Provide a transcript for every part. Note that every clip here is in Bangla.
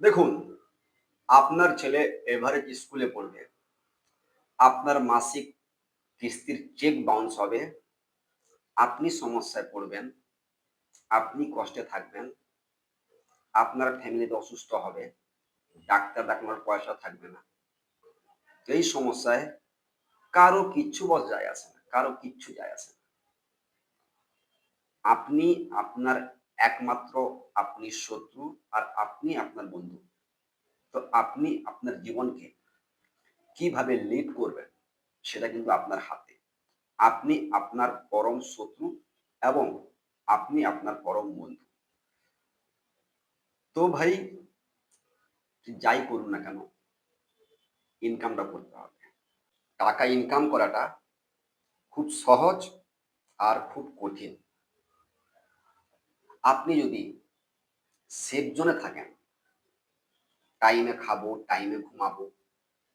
দেখুন, আপনার ছেলে এভারেজ স্কুলে পড়বে। আপনার মাসিক কিস্তির চেক বাউন্স হবে। আপনি সমস্যায় পড়বেন, আপনি কষ্টে থাকবেন, আপনার ফ্যামিলিতে অসুস্থ হবে, ডাক্তার দেখানোর পয়সা থাকবে না। এই সমস্যায় কারও কিচ্ছু বল যায় আসে না, কারও কিচ্ছু যায় আসে না। আপনি আপনার একমাত্র আপনি শত্রু আর আপনি আপনার বন্ধু। তো আপনি আপনার জীবনকে কীভাবে লিড করবেন সেটা কিন্তু আপনার হাতে। আপনি আপনার পরম শত্রু এবং আপনি আপনার পরম বন্ধু। তো ভাই, যাই করুন না কেন ইনকামটা করতে হবে। টাকা ইনকাম করাটা খুব সহজ আর খুব কঠিন। আপনি যদি সেফ জোনে থাকেন টাইমে খাব টাইমে ঘুমাবো,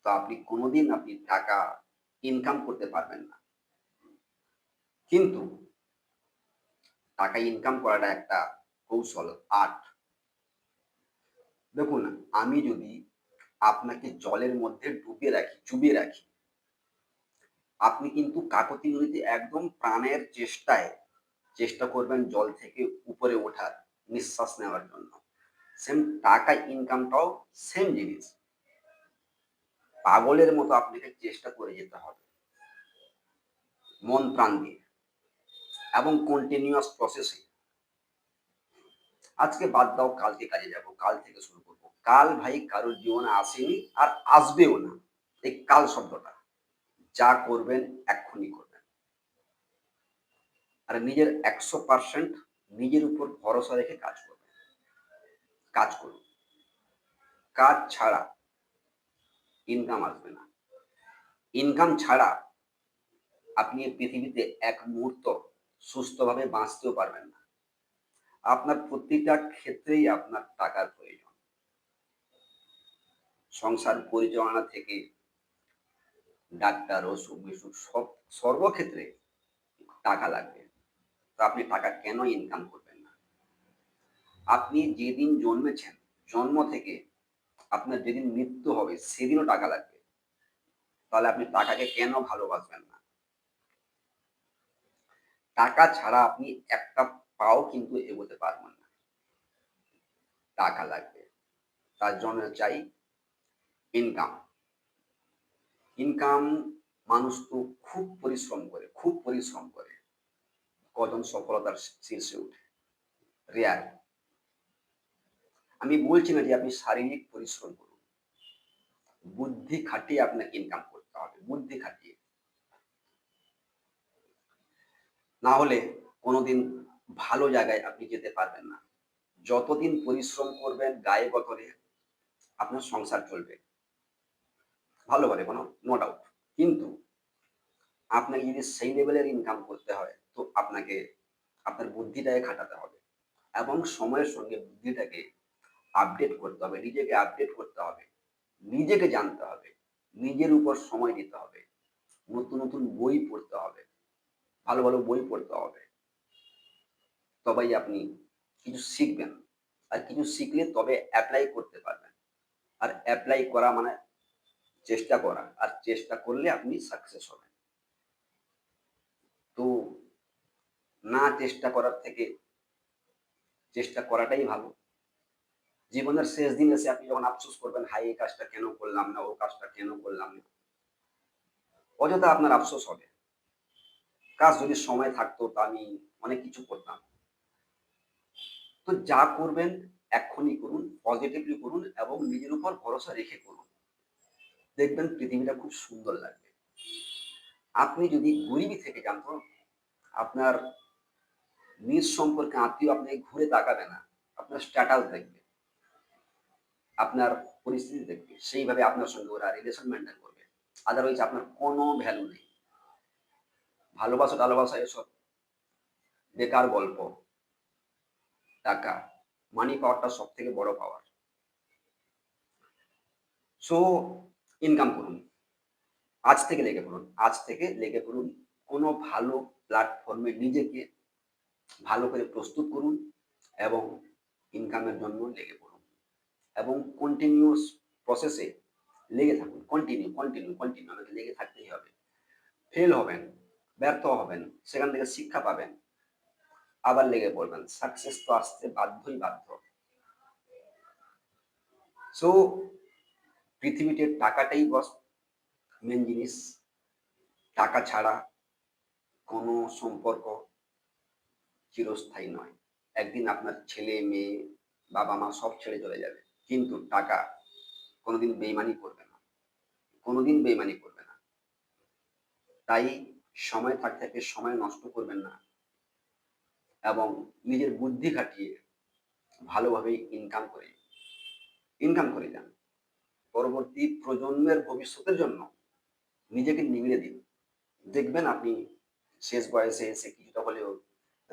তো আপনি কোনোদিন আপনি টাকা ইনকাম করতে পারবেন না। কিন্তু টাকা ইনকাম করাটা একটা কৌশল আর্ট দেখুন, আমি যদি আপনাকে জলের মধ্যে ডুবিয়ে রাখি, চুবিয়ে রাখি, আপনি কিন্তু কাকতি নদীতে একদম প্রাণের চেষ্টায় চেষ্টা করবেন জল থেকে উপরে ওঠার নিঃশ্বাস নেওয়ার জন্য। সেম টাকা ইনকামটাও সেম জিনিস। পাগলের মতো আপনাকে চেষ্টা করে যেতে হবে। মন প্রাণ দিয়ে এবং কন্টিনিউয়াস প্রসেসে আজকে বাদ দাও, কালকে কাজে যাব, কাল থেকে শুরু করব। কাল ভাই কারোর জীবনে আসেনি আর আসবেও না। এই কাল শব্দটা। যা করবেন এক্ষুনি করবেন আর নিজের একশো পার্সেন্ট নিজের উপর ভরসা রেখে কাজ করবেন কাজ করুন। কাজ ছাড়া ইনকাম আসবে না। ইনকাম ছাড়া আপনি পৃথিবীতে এক মুহূর্ত সুস্থভাবে বাঁচতেও পারবেন না। আপনার প্রতিটা ক্ষেত্রেই আপনার টাকার প্রয়োজন। সংসার পরিচালনা থেকে ডাক্তার, ওষুধ বিসুখ সব, সর্বক্ষেত্রে টাকা লাগবে। তো আপনি টাকা কেন ইনকাম করবেন না? আপনি যেদিন জন্মেছেন, জন্ম থেকে আপনার যেদিন মৃত্যু হবে, সেদিনও টাকা লাগবে। তাহলে আপনি টাকাকে কেন ভালোবাসবেন না? টাকা ছাড়া আপনি একটা পাও কিন্তু এগোতে পারবেন না। টাকা লাগবে। তার জন্য চাই ইনকাম ইনকাম মানুষ তো খুব পরিশ্রম করে, খুব পরিশ্রম করে। কজন সফলতার শীর্ষে উঠে। রেয়ার। আমি বলছি না যে আপনি শারীরিক পরিশ্রম করুন। বুদ্ধি খাটিয়ে আপনাকে ইনকাম করতে হবে। বুদ্ধি খাটিয়ে। না হলে কোনোদিন ভালো জায়গায় আপনি যেতে পারবেন না। যতদিন পরিশ্রম করবেন গায়ে গতরে আপনার সংসার চলবে। ভালো করে কোনো নো ডাউট কিন্তু আপনাকে যদি সেই লেভেলের ইনকাম করতে হয়, তো আপনাকে আপনার বুদ্ধিটাকে খাটাতে হবে এবং সময়ের সঙ্গে বুদ্ধিটাকে আপডেট করতে হবে, নিজেকে আপডেট করতে হবে, নিজেকে জানতে হবে, নিজের উপর সময় দিতে হবে, নতুন নতুন বই পড়তে হবে, ভালো ভালো বই পড়তে হবে। তবেই আপনি কিছু শিখবেন আর কিছু শিখলে তবে অ্যাপ্লাই করতে পারবেন। আর অ্যাপ্লাই করা মানে চেষ্টা করা, আর চেষ্টা করলে আপনি সাকসেস হবেন তো না চেষ্টা করার থেকে চেষ্টা করাটাই ভালো। জীবনের শেষ দিন এসে আপনি যখন আফসোস করবেন হাই এই কাজটা কেন করলাম না ও কাজটা কেন করলাম না? অযথা আপনার আফসোস হবে। কাজ যদি সময় থাকতো তা আমি অনেক কিছু করতাম। তো যা করবেন এক্ষুনি করুন পজিটিভলি করুন এবং নিজের উপর ভরসা রেখে করুন। দেখবেন পৃথিবীটা খুব সুন্দর লাগবে। আপনি যদি গরিবী থেকে যান, তো আপনার নিজ সম্পর্কে আত্মীয় আপনি ঘুরে তাকাবে না। আপনার স্ট্যাটাস দেখবে। আপনার পরিস্থিতি দেখবে। সেইভাবে আপনার সঙ্গে ওরা রিলেশন মেনটেন করবে। আদারওয়াইজ আপনার কোনো ভ্যালু নেই। ভালোবাসা টালোবাসা এসব। বেকার গল্প। টাকা। মানি পাওয়ারটা সব থেকে বড় পাওয়ার সো ইনকাম করুন। আজ থেকে লেগে পড়ুন। আজ থেকে লেগে পড়ুন। কোনো ভালো প্ল্যাটফর্মে নিজেকে ভালো করে প্রস্তুত করুন এবং ইনকামের জন্য লেগে পড়ুন। এবং কন্টিনিউয়াস প্রসেসে লেগে থাকুন। কন্টিনিউ কন্টিনিউ কন্টিনিউ আমাকে লেগে থাকতেই হবে। ফেল হবেন, ব্যর্থ হবেন, সেখান থেকে শিক্ষা পাবেন, আবার লেগে পড়বেন। সাকসেস তো আসতে বাধ্যই বাধ্য। সো পৃথিবীতে টাকাটাই বস মেন জিনিস। টাকা ছাড়া কোনো সম্পর্ক চিরস্থায়ী নয়। একদিন আপনার ছেলে, মেয়ে, বাবা, মা সব ছেড়ে চলে যাবে। কিন্তু টাকা কোনোদিন বেইমানি করবে না। কোনোদিন বেইমানি করবে না। তাই সময় থাকতে থাকতে সময় নষ্ট করবেন না এবং নিজের বুদ্ধি খাটিয়ে ভালোভাবে ইনকাম করে ইনকাম করে যান। পরবর্তী প্রজন্মের ভবিষ্যতের জন্য নিজেকে নিগড়ে দিন। দেখবেন আপনি শেষ বয়সে এসে কিছুটা হলেও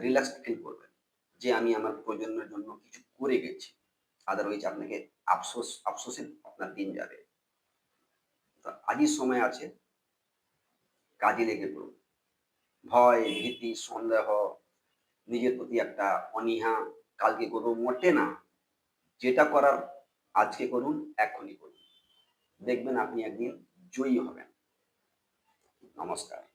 রিল্যাক্স ফিল করবেন যে আমি আমার প্রজন্মের জন্য কিছু করে গেছি। আদারওয়াইজ আপনাকে আফসোস আফসোসে আপনার দিন যাবে। তো আজই সময় আছে, কাজে লেগে পড়ুন। ভয়, ভীতি, সন্দেহ, নিজের প্রতি একটা অনীহা কালকে করব, মোটে না। যেটা করার আজকে করুন, এখনই করুন। দেখবেন আপনি একদিন জয়ী হবেন। নমস্কার।